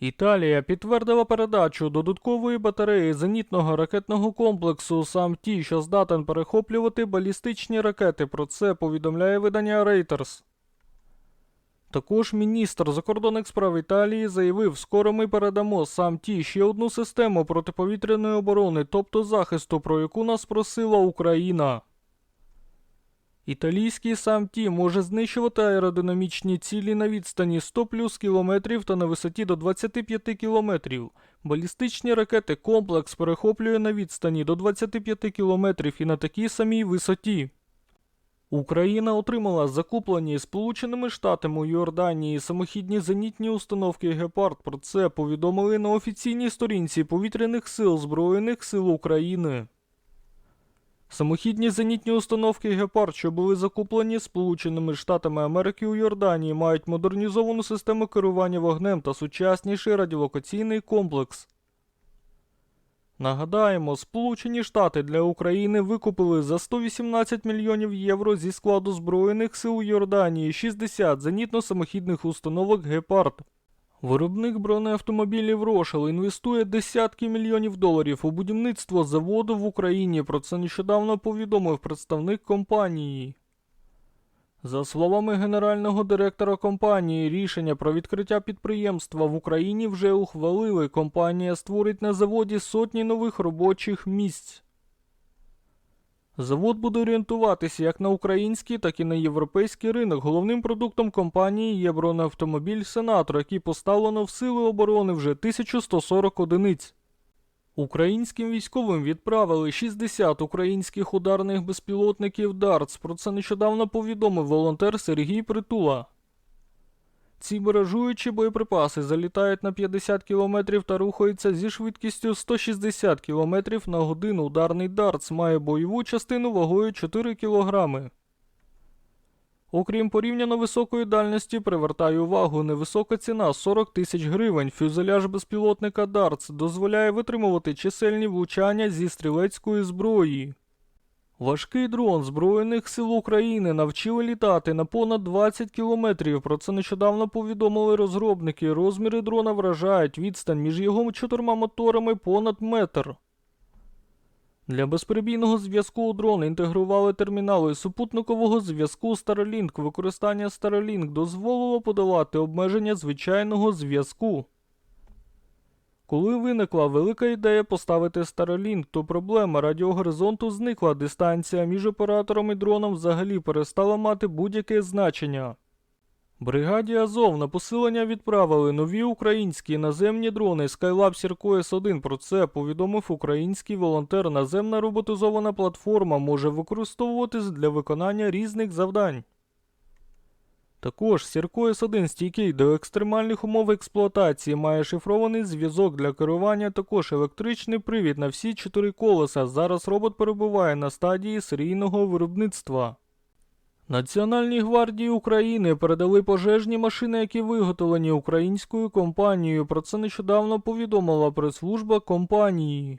Італія підтвердила передачу додаткової батареї зенітного ракетного комплексу сам ті, що здатен перехоплювати балістичні ракети. Про це повідомляє видання Reuters. Також міністр закордонних справ Італії заявив, скоро ми передамо сам ті ще одну систему протиповітряної оборони, тобто захисту, про яку нас просила Україна. Італійський сам ті може знищувати аеродинамічні цілі на відстані 100 плюс кілометрів та на висоті до 25 кілометрів. Балістичні ракети комплекс перехоплює на відстані до 25 кілометрів і на такій самій висоті. Україна отримала закуплені Сполученими Штатами у Йорданії самохідні зенітні установки Гепард. Про це повідомили на офіційній сторінці повітряних сил Збройних сил України. Самохідні зенітні установки Гепард, що були закуплені Сполученими Штатами Америки у Йорданії, мають модернізовану систему керування вогнем та сучасніший радіолокаційний комплекс. Нагадаємо, Сполучені Штати для України викупили за 118 мільйонів євро зі складу Збройних сил Йорданії 60 зенітно-самохідних установок Гепард. Виробник бронеавтомобілів Рошел інвестує десятки мільйонів доларів у будівництво заводу в Україні. Про це нещодавно повідомив представник компанії. За словами генерального директора компанії, рішення про відкриття підприємства в Україні вже ухвалили. Компанія створить на заводі сотні нових робочих місць. Завод буде орієнтуватися як на український, так і на європейський ринок. Головним продуктом компанії є бронеавтомобіль Сенатор, який поставлено в сили оборони вже 1140 одиниць. Українським військовим відправили 60 українських ударних безпілотників Дартс. Про це нещодавно повідомив волонтер Сергій Притула. Ці баражуючі боєприпаси залітають на 50 км та рухаються зі швидкістю 160 км на годину. Ударний дартс має бойову частину вагою 4 кг. Окрім порівняно високої дальності, привертає увагу невисока ціна 40 тисяч гривень. Фюзеляж безпілотника Дартс дозволяє витримувати чисельні влучання зі стрілецької зброї. Важкий дрон Збройних сил України навчили літати на понад 20 кілометрів. Про це нещодавно повідомили розробники. Розміри дрона вражають відстань між його чотирма моторами понад метр. Для безперебійного зв'язку у дрон інтегрували термінали супутникового зв'язку Starlink. Використання Starlink дозволило подолати обмеження звичайного зв'язку. Коли виникла велика ідея поставити Starlink, то проблема радіогоризонту зникла, дистанція між оператором і дроном взагалі перестала мати будь-яке значення. Бригаді Азов на посилення відправили нові українські наземні дрони Skylab Sircoes 1 Про це повідомив український волонтер. Наземна роботизована платформа може використовуватись для виконання різних завдань. Також Сіркоїс 1 стійкий до екстремальних умов експлуатації, має шифрований зв'язок для керування, також електричний привід на всі чотири колеса. Зараз робот перебуває на стадії серійного виробництва. Національній гвардії України передали пожежні машини, які виготовлені українською компанією. Про це нещодавно повідомила прес-служба компанії.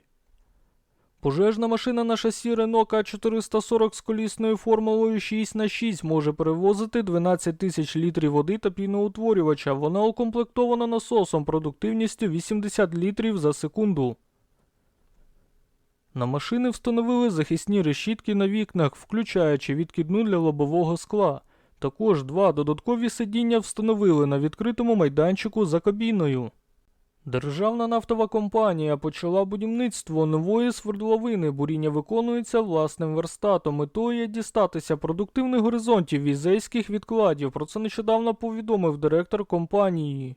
Пожежна машина на шасі Renault К440 з колісною формулою 6х6 може перевозити 12 тисяч літрів води та піноутворювача. Вона укомплектована насосом продуктивністю 80 літрів за секунду. На машини встановили захисні решітки на вікнах, включаючи відкидну для лобового скла. Також два додаткові сидіння встановили на відкритому майданчику за кабіною. Державна нафтова компанія почала будівництво нової свердловини. Буріння виконується власним верстатом. Метою є дістатися продуктивних горизонтів візейських відкладів. Про це нещодавно повідомив директор компанії.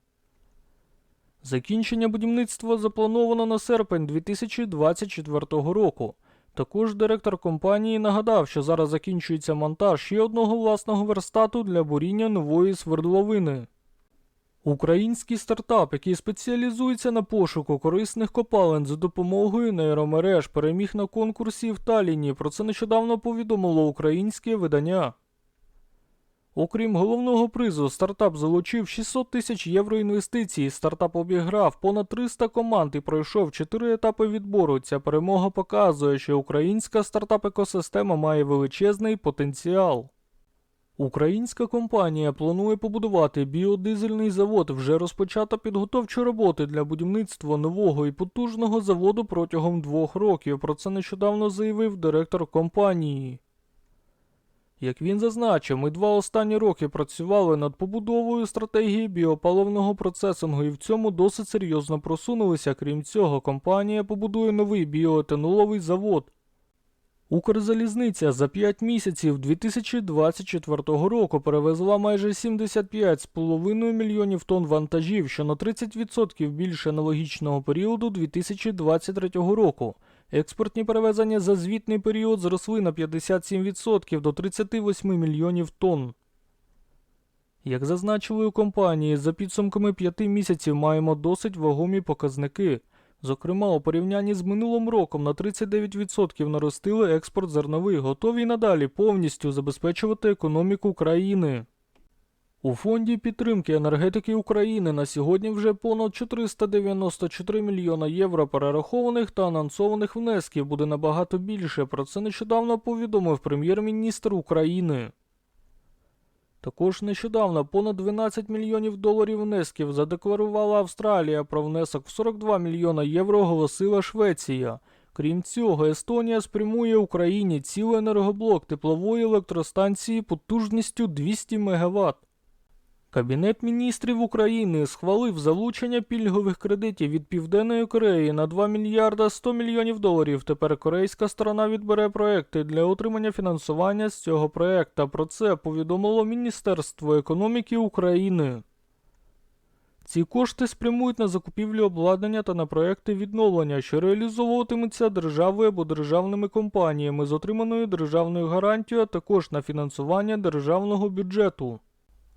Закінчення будівництва заплановано на серпень 2024 року. Також директор компанії нагадав, що зараз закінчується монтаж ще одного власного верстату для буріння нової свердловини. Український стартап, який спеціалізується на пошуку корисних копалин за допомогою нейромереж, переміг на конкурсі в Талліні. Про це нещодавно повідомило українське видання. Окрім головного призу, стартап залучив 600 тисяч євро інвестицій. Стартап обіграв понад 300 команд і пройшов 4 етапи відбору. Ця перемога показує, що українська стартап-екосистема має величезний потенціал. Українська компанія планує побудувати біодизельний завод. Вже розпочато підготовчі роботи для будівництва нового і потужного заводу протягом двох років. Про це нещодавно заявив директор компанії. Як він зазначив, ми два останні роки працювали над побудовою стратегії біопаливного процесингу і в цьому досить серйозно просунулися. Крім цього, компанія побудує новий біоетаноловий завод. Укрзалізниця за 5 місяців 2024 року перевезла майже 75,5 мільйонів тонн вантажів, що на 30% більше аналогічного періоду 2023 року. Експортні перевезення за звітний період зросли на 57% до 38 мільйонів тонн. Як зазначили у компанії, за підсумками 5 місяців маємо досить вагомі показники. Зокрема, у порівнянні з минулим роком на 39% наростили експорт зернових, готові надалі повністю забезпечувати економіку країни. У фонді підтримки енергетики України на сьогодні вже понад 494 мільйона євро перерахованих та анонсованих внесків буде набагато більше. Про це нещодавно повідомив прем'єр-міністр України. Також нещодавно понад 12 мільйонів доларів внесків задекларувала Австралія про внесок в 42 мільйона євро оголосила Швеція. Крім цього, Естонія спрямує Україні цілий енергоблок теплової електростанції потужністю 200 МВт. Кабінет міністрів України схвалив залучення пільгових кредитів від Південної Кореї на 2 мільярда 100 мільйонів доларів. Тепер корейська сторона відбере проекти для отримання фінансування з цього проекта. Про це повідомило Міністерство економіки України. Ці кошти спрямують на закупівлю обладнання та на проекти відновлення, що реалізовуватимуться державою або державними компаніями з отриманою державною гарантією, а також на фінансування державного бюджету.